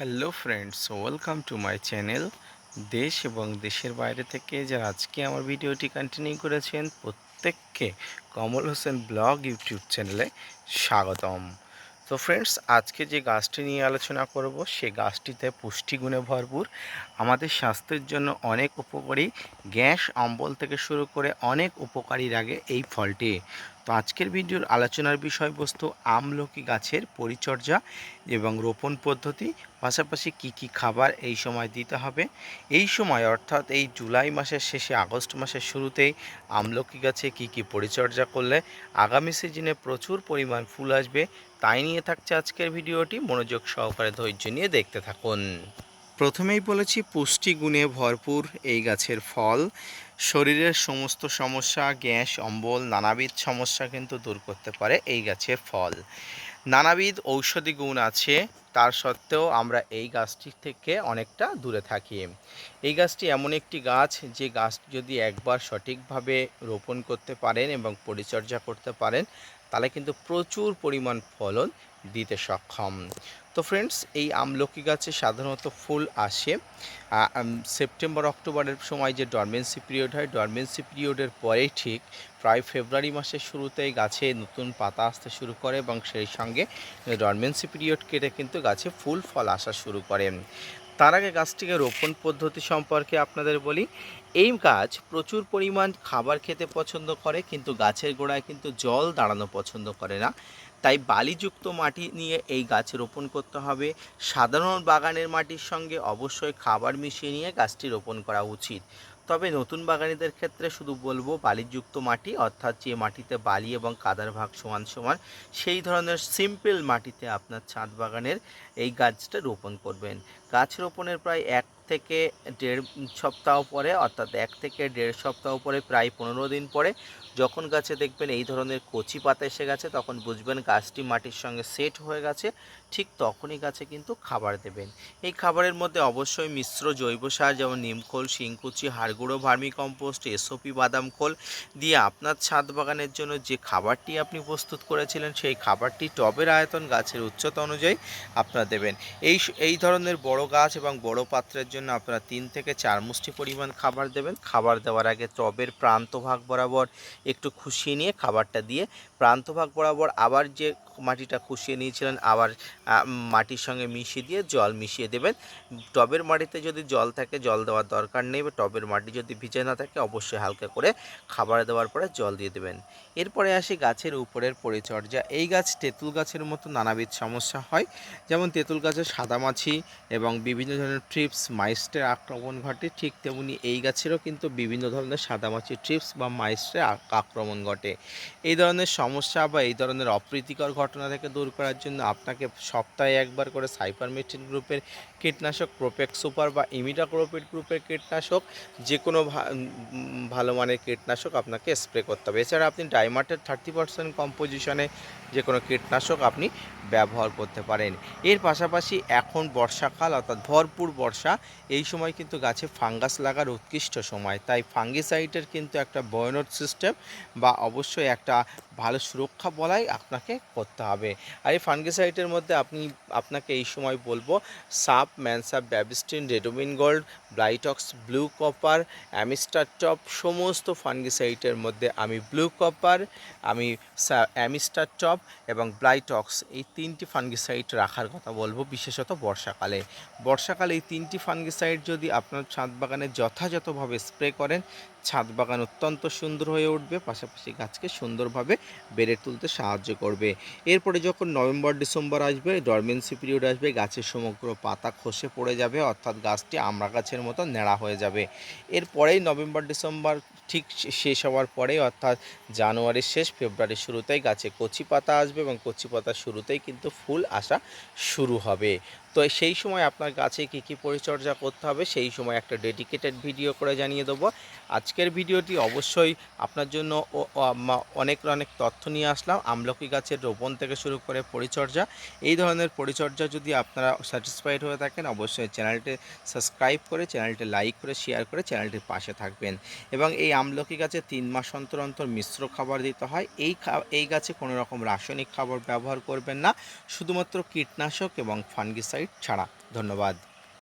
Hello friends welcome to my channel দেশ এবং দেশের বাইরে থেকে যারা আজকে আমার ভিডিওটি কন্টিনিউ করেছেন, প্রত্যেককে কমল হোসেন ব্লগ ইউটিউব চ্যানেলে স্বাগতম। তো ফ্রেন্ডস আজকে যে গাছটি নিয়ে আলোচনা করব, সে গাছটিতে পুষ্টিগুণে ভরপুর। আমাদের স্বাস্থ্যের জন্য অনেক উপকারী। গ্যাস, অম্বল থেকে শুরু করে অনেক উপকারী লাগে এই ফলটি। তো আজকের ভিডিওর আলোচনার বিষয়বস্তু আমলকি গাছের পরিচর্যা এবং রোপণ পদ্ধতি, পাশাপাশি কি কি খাবার এই সময় দিতে হবে। এই সময় অর্থাৎ এই জুলাই মাসের শেষে, আগস্ট মাসের শুরুতেই আমলকি গাছে কি কি পরিচর্যা করলে আগামী সিজনে প্রচুর পরিমাণ ফুল আসবে, তাই নিয়ে থাকছে আজকের ভিডিওটি। মনোযোগ সহকারে ধৈর্য নিয়ে দেখতে থাকুন। প্রথমেই বলেছি পুষ্টিগুণে ভরপুর এই গাছের ফল। শরীরের সমস্ত সমস্যা, গ্যাস, অম্বল, নানাবিধ সমস্যা কিন্তু দূর করতে পারে এই গাছের ফল। নানাবিধ ঔষধি গুণ আছে তার সত্ত্বেও আমরা এই গাছটি থেকে অনেকটা দূরে থাকি। এই গাছটি এমন একটি গাছ, যে গাছ যদি একবার সঠিকভাবে রোপণ করতে পারেন এবং পরিচর্যা করতে পারেন, তাহলে কিন্তু প্রচুর পরিমাণ ফলন দিতে সক্ষম। তো ফ্রেন্ডস এই আমলকি গাছে সাধারণত ফুল আসে। সেপ্টেম্বর, অক্টোবরের সময় যে ডরমেন্সি পিরিয়ড হয় ডরমেন্সি পিরিয়ডের পরেই ঠিক প্রায় ফেব্রুয়ারি মাসের শুরুতেই গাছে নতুন পাতা আসতে শুরু করে এবং সেই সঙ্গে ডরমেন্সি পিরিয়ড কেটে কিন্তু গাছে ফুল, ফল আসা শুরু করে। তার আগে গাছটিকে রোপণ পদ্ধতি সম্পর্কে আপনাদের বলি। এই গাছ প্রচুর পরিমাণ খাবার খেতে পছন্দ করে, কিন্তু গাছের গোড়ায় কিন্তু জল দাঁড়ানো পছন্দ করে না। তাই বালিযুক্ত মাটি নিয়ে এই গাছ রোপণ করতে হবে। সাধারণ বাগানের মাটির সঙ্গে অবশ্যই খাবার মিশিয়ে নিয়ে গাছটি রোপণ করা উচিত। তবে নতুন বাগানিদের ক্ষেত্রে শুধু বলব বালিযুক্ত মাটি, অর্থাৎ যে মাটিতে বালি এবং কাদার ভাগ সমান সমান, সেই ধরনের সিম্পল মাটিতে আপনার ছাদ বাগানের এই গাছটা রোপণ করবেন। গাছ রোপণের প্রায় এক থেকে দেড় সপ্তাহ পরে, অর্থাৎ এক থেকে দেড় সপ্তাহ পরে, প্রায় পনেরো দিন পরে যখন গাছে দেখবেন এই ধরনের কচি পাতা এসে গেছে, তখন বুঝবেন গাছটি মাটির সঙ্গে সেট হয়ে গেছে, ঠিক তখনই গাছে কিন্তু খাবার দেবেন। এই খাবারের মধ্যে অবশ্যই মিশ্র জৈব সার যেমন নিমখোল শিংকুচি হাড়গুঁড়ো ভার্মি কম্পোস্ট, এসওপি, বাদাম খোল দিয়ে আপনার ছাদ বাগানের জন্য যে খাবারটি আপনি প্রস্তুত করেছিলেন, সেই খাবারটি টবের আয়তন গাছের উচ্চতা অনুযায়ী আপনারা দেবেন। এই এই ধরনের বড় গাছ এবং বড় পাত্রের আপনারা তিন থেকে চার মুষ্টি পরিমাণ খাবার দেবেন। খাবার দেওয়ার আগে টবের প্রান্ত ভাগ বরাবর একটু খুশিয়ে নিয়ে খাবারটা দিয়ে প্রান্ত ভাগ বরাবর আবার যে মাটিটা খুশিয়ে নিয়েছিলেন আবার মাটির সঙ্গে মিশিয়ে দিয়ে জল মিশিয়ে দেবেন। টবের মাটিতে যদি জল থাকে, জল দেওয়ার দরকার নেই। বা টবের মাটি যদি ভিজে না থাকে, অবশ্যই হালকা করে খাবার দেওয়ার পরে জল দিয়ে দেবেন। এরপরে আসি গাছের উপরের পরিচর্যা। এই গাছ তেঁতুল গাছের মতো নানাবিধ সমস্যা হয়। যেমন তেঁতুল গাছের সাদামাছি এবং বিভিন্ন ধরনের ট্রিপস মাইস্টের আক্রমণ ঘটে, ঠিক তেমনি এই গাছেরও কিন্তু বিভিন্ন ধরনের সাদামাছি ট্রিপস বা মাইস্টের আক্রমণ ঘটে। এই ধরনের সমস্যা বা এই ধরনের অপ্রীতিকর ঘটনা থেকে দূর করার জন্য আপনাকে সপ্তাহে একবার করে সাইপারমেথ্রিন গ্রুপের কীটনাশক প্রোপেক সুপার বা ইমিডাক্লোপিড গ্রুপের কীটনাশক যে কোনো ভালো মানের কীটনাশক আপনাকে স্প্রে করতে হবে। এছাড়া আপনি ডাইমার্টের থার্টি পার্সেন্ট কম্পোজিশনে যে কোনো কীটনাশক আপনি ব্যবহার করতে পারেন। এর পাশাপাশি এখন বর্ষাকাল, অর্থাৎ ভরপুর বর্ষা এই সময় কিন্তু গাছে ফাঙ্গাস লাগার উৎকৃষ্ট সময়। তাই ফাঙ্গিসাইডের কিন্তু একটা বয়নট সিস্টেম বা অবশ্যই একটা ভালো সুরক্ষা বলাই আপনাকে করতে হবে। আর এই ফাঙ্গিসাইডের মধ্যে আপনি, আপনাকে এই সময় বলব, সাপ, ম্যানসাপ, Bavistin, Ridomil Gold, Blitox, blue copper, Amistar Top, সমস্ত ফাঙ্গিসাইডের মধ্যে আমি ব্লু কপার, আমি অ্যামিস্টার টপ এবং ব্লাইটক্স এই তিনটি ফাঙ্গিসাইড রাখার কথা বলব, বিশেষত বর্ষাকালে। বর্ষাকালে এই তিনটি ফাঙ্গিসাইড যদি আপনার ছাদ বাগানে যথাযথভাবে স্প্রে করেন, ছাদ বাগান অত্যন্ত সুন্দর হয়ে উঠবে, পাশাপাশি গাছকে সুন্দরভাবে বেড়ে তুলতে সাহায্য করবে। এরপরে যখন নভেম্বর, ডিসেম্বর আসবে ডরমেন্সি পিরিয়ড আসবে গাছের সমগ্র পাতা খসে পড়ে যাবে, অর্থাৎ গাছটি আমড়া গাছের মতো নেড়া হয়ে যাবে। এরপরেই নভেম্বর, ডিসেম্বর ঠিক শেষ হওয়ার পরেই, অর্থাৎ জানুয়ারির শেষ, ফেব্রুয়ারির শুরুতেই গাছে কচি পাতা আসবে এবং কচি পাতার শুরুতেই কিন্তু ফুল আসা শুরু হবে। তো সেই সময় আপনার গাছে কী কী পরিচর্যা করতে হবে, সেই সময় একটা ডেডিকেটেড ভিডিও করে জানিয়ে দেবো। আজকের ভিডিওটি অবশ্যই আপনার জন্য অনেক অনেক তথ্য নিয়ে আসলাম। আমলকি গাছের রোপণ থেকে শুরু করে পরিচর্যা। এই ধরনের পরিচর্যা যদি আপনারা স্যাটিসফাইড হয়ে থাকেন, অবশ্যই চ্যানেলটি সাবস্ক্রাইব করে, চ্যানেলটি লাইক করে শেয়ার করে চ্যানেলটির পাশে থাকবেন। এবং এই আমলকি গাছে তিন মাস অন্তর অন্তর মিশ্র খাবার দিতে হয়। এই এই গাছে কোনো রকম রাসায়নিক খাবার ব্যবহার করবেন না। শুধুমাত্র কীটনাশক এবং ফাঙ্গিসাইড ছাড়া। ধন্যবাদ।